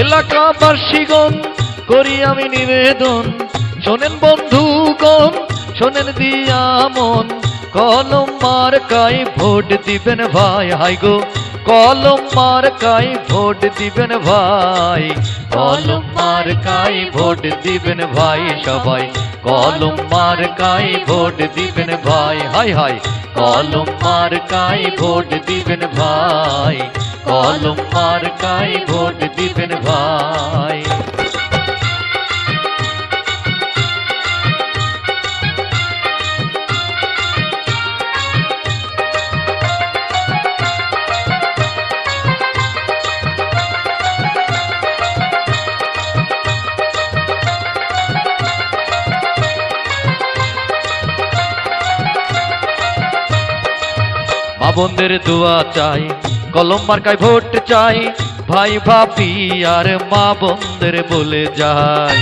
এলাকাবাসীগণ, করি আমি নিবেদন। শোনেন বন্ধুগণ, শোনেন দিয়া মন কলম মার্কাই ভোট দিবেন ভাই, হাই গো। কলম মার্কাই ভোট দিবেন ভাই, কলম মার্কাই ভোট দিবেন ভাই সবাই। কলম মার্কাই ভোট দিবেন ভাই, হাই হাই। কলম মার্কাই ভোট দিবেন ভাই। কলম মার্কাই ভোট দিবেন ভাই। বোনদের দোয়া চাই, কলম মার্কায় ভোট চাই, ভাই ভাবি আর মা বোনদের বলে যাই।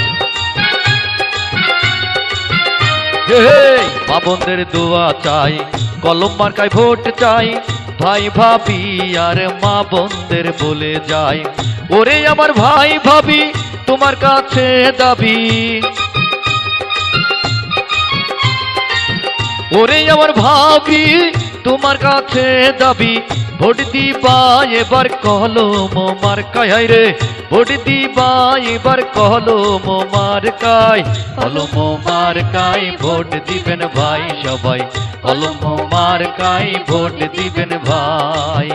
মা বোনদের দোয়া চাই, কলম মার্কায় ভোট চাই, ভাই ভাবি আর মা বোনদের বলে যাই। ওরে আমার ভাই ভাবি, তোমার কাছে দাবি। ওরে আমার ভাবি তোমার কাছে দাবি, ভোট দিবা এবার কলম মার কায় রে, ভোট দিবা এবার কলম মার কায় কলম মার কায় ভোট দিবেন ভাই সবাই। কলম মার কায় ভোট দিবেন ভাই।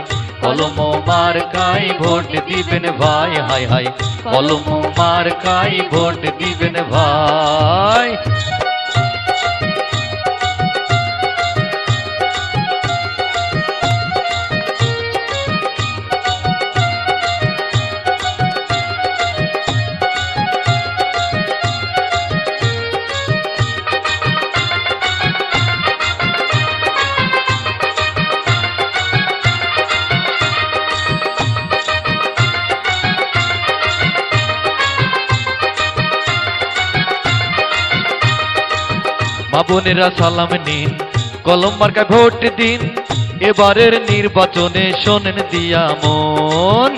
কলম মার কায় ভোট দিবেন ভাই হাই হাই কলম মার কায় ভোট দিবেন ভাই। বোনেরা সালাম নিন, কলম মার্কায় ভোট দিন। এবারের নির্বাচনে শোনেন দিয়া মন।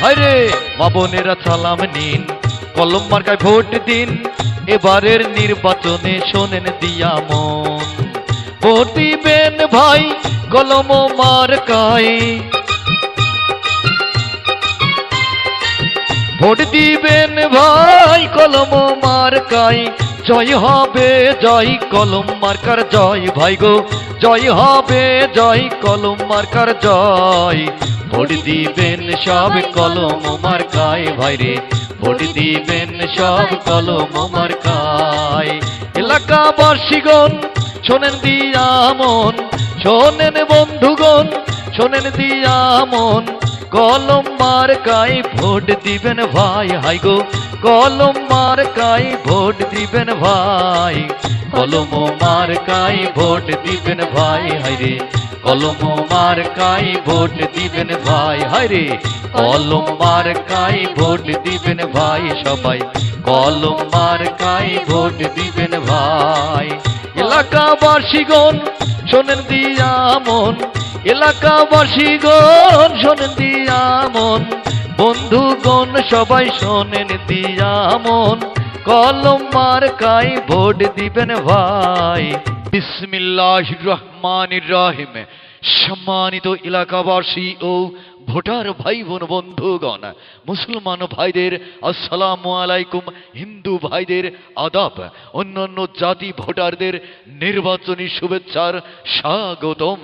হায়রে মা বোনেরা সালাম নিন, কলম মার্কায় ভোট দিন। এবারের নির্বাচনে শোনেন দিয়া মন। ভোট দিবেন ভাই কলম মার্কায়। ভোট দিবেন ভাই কলম মার্কাই জয় হবে, জয় কলম মার্কার জয়। ভাই গো, জয় হবে, জয় কলম মার্কার জয়। ভোট দিবেন সব কলম মার্কায় ভাই রে। ভোট দিবেন সব কলম মার্কায় এলাকাবাসীগণ শোনেন দিয়া মন, শোনেন বন্ধুগণ, শোনেন দিয়া মন। কলম মার্কাই ভোট দিবেন ভাই, হাই গো। কলম মার্কাই ভোট দিবেন ভাই। কলম মার্কাই ভোট দিবেন ভাই হাই রে। কলম মার্কাই ভোট দিবেন ভাই হাই রে। কলম মার্কাই ভোট দিবেন ভাই সবাই। কলম মার্কাই ভোট দিবেন ভাই। এলাকাবাসীগণ, শোনেন দিয়া মন। এলাকাবাসীগণ, শোনেন দিয়া মন। বন্ধুগণ সবাই শোনেন দিয়া মন কলম মার্কাই ভোট দিবেন ভাই। বিসমিল্লাহ রহমান রাহিম। সম্মানিত এলাকাবাসী ও ভোটার ভাই বোন বন্ধুগণ মুসলমান ভাইদের আসসালামু আলাইকুম হিন্দু ভাইদের আদাব অন্যান্য জাতি ভোটারদের নির্বাচনী শুভেচ্ছার স্বাগতম।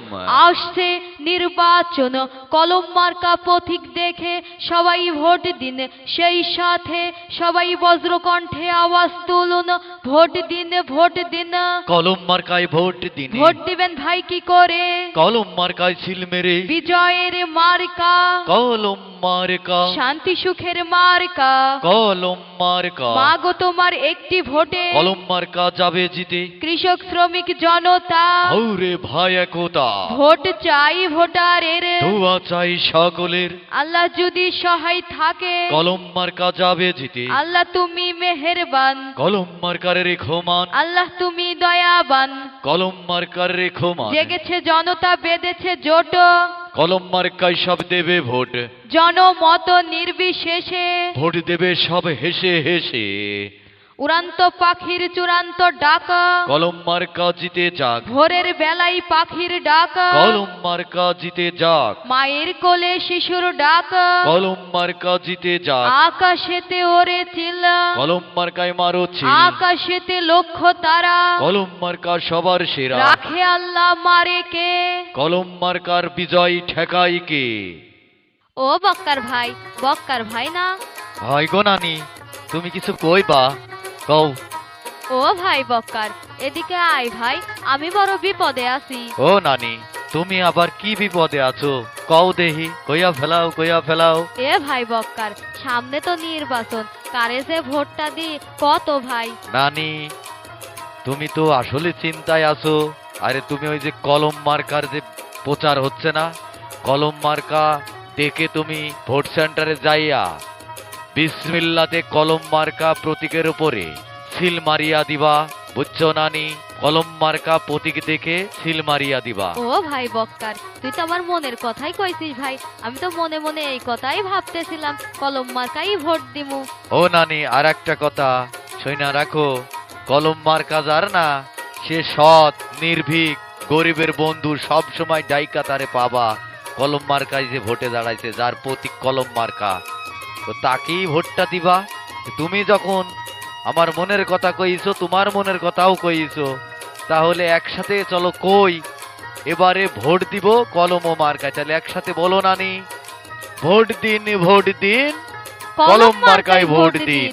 আসছে নির্বাচন কলম মার্কা পথিক দেখে সবাই ভোট দিন সেই সাথে সবাই বজ্রকণ্ঠে আওয়াজ তুলুন ভোট দিন ভোট দিন। কলম মার্কায় ভোট দিন। ভোট দিবেন ভাই কি করে? কলম মার্কায় ছিল মেরে। বিজয়ের মার্কা কলম মার্কা। শান্তি সুখের মার্কা। কলম মার্কা। মাগো তোমার একটি ভোটে। কলম মার্কা যাবে জিতে। কৃষক শ্রমিক জনতা। হৌরে ভাই একতা। ভোট চাই ভোটারের। দোয়া চাই সকলের। আল্লাহ যদি সহায় থাকে। কলম মার্কা যাবে জিতে। আল্লাহ তুমি মেহেরবান। কলম মার্কার রেখো মান। আল্লাহ তুমি দয়াবান। কলম মার্কার রেখো মান। জেগেছে জনতা বেঁধেছে জোট। কলম মার্কায় সব দেবে ভোট। জনমত নির্বিশেষে। ভোট দেবে সব হেসে হেসে। উড়ান্ত পাখির চূড়ান্ত ডাকা। কলম মার্কা জিতে যাক। ভোরের বেলায় পাখির ডাকা। কলম মার্কা জিতে যাক। মায়ের কোলে শিশুর ডাকা। কলম মার্কা জিতে যাক। আকাশেতে ওরে চিল্লা কলম মার্কায় মারো ছিল আকাশেতে লক্ষ্য তারা। কলম মার্কা সবার সেরা। রাখে আল্লাহ মারে কে? কলম মার্কার বিজয় ঠেকাই কে? ও বক্কার ভাই বক্কার ভাই না। ভাই গো নানি তুমি কিছু কইবা? কও। ও ভাই বক্কার এদিকে আয় ভাই আমি বড় বিপদে আছি। ও নানি তুমি আবার কি বিপদে আছো? কও দেহি কইয়া ফেলাও কইয়া ফেলাও। এ ভাই বক্কার সামনে তো নির্বাচন কারে যে ভোটটা দি কত ভাই। নানি তুমি তো আসলে চিন্তায় আছো। আরে তুমি ওই যে কলম মার্কার যে প্রচার হচ্ছে না? কলম মার্কা দেখে তুমি ভোট সেন্টারে যাইয়া বিসমিল্লাতে কলম মার্কা প্রতীকের উপরে সিল মারিয়া দিবা বুঝছ নানি? কলম মার্কা প্রতীক দেখে সিল মারিয়া দিবা। ও ভাই বক্কার তুই তো আমার মনের কথাই কইছিস ভাই। আমি তো মনে মনে এই কথাই ভাবতেছিলাম কলম মার্কাই ভোট দিমু। ও নানি আর একটা কথা শৈনা রাখো। কলম মার্কা যার না সে সৎ নির্ভীক গরিবের বন্ধু সব সময় ডাইকা তারে পাবা। কলম মার্কায় যে ভোটে দাঁড়াইছে যার প্রতীক কলম মার্কা। তো তাকেই ভোটটা দিবা। তুমি যখন আমার মনের কথা কইছো তোমার মনের কথাও কইছো তাহলে একসাথে চলো কই? এবারে ভোট দিব কলম ও মার্কায় তাহলে একসাথে বলো নানি। ভোট দিন ভোট দিন কলম মার্কায় ভোট দিন।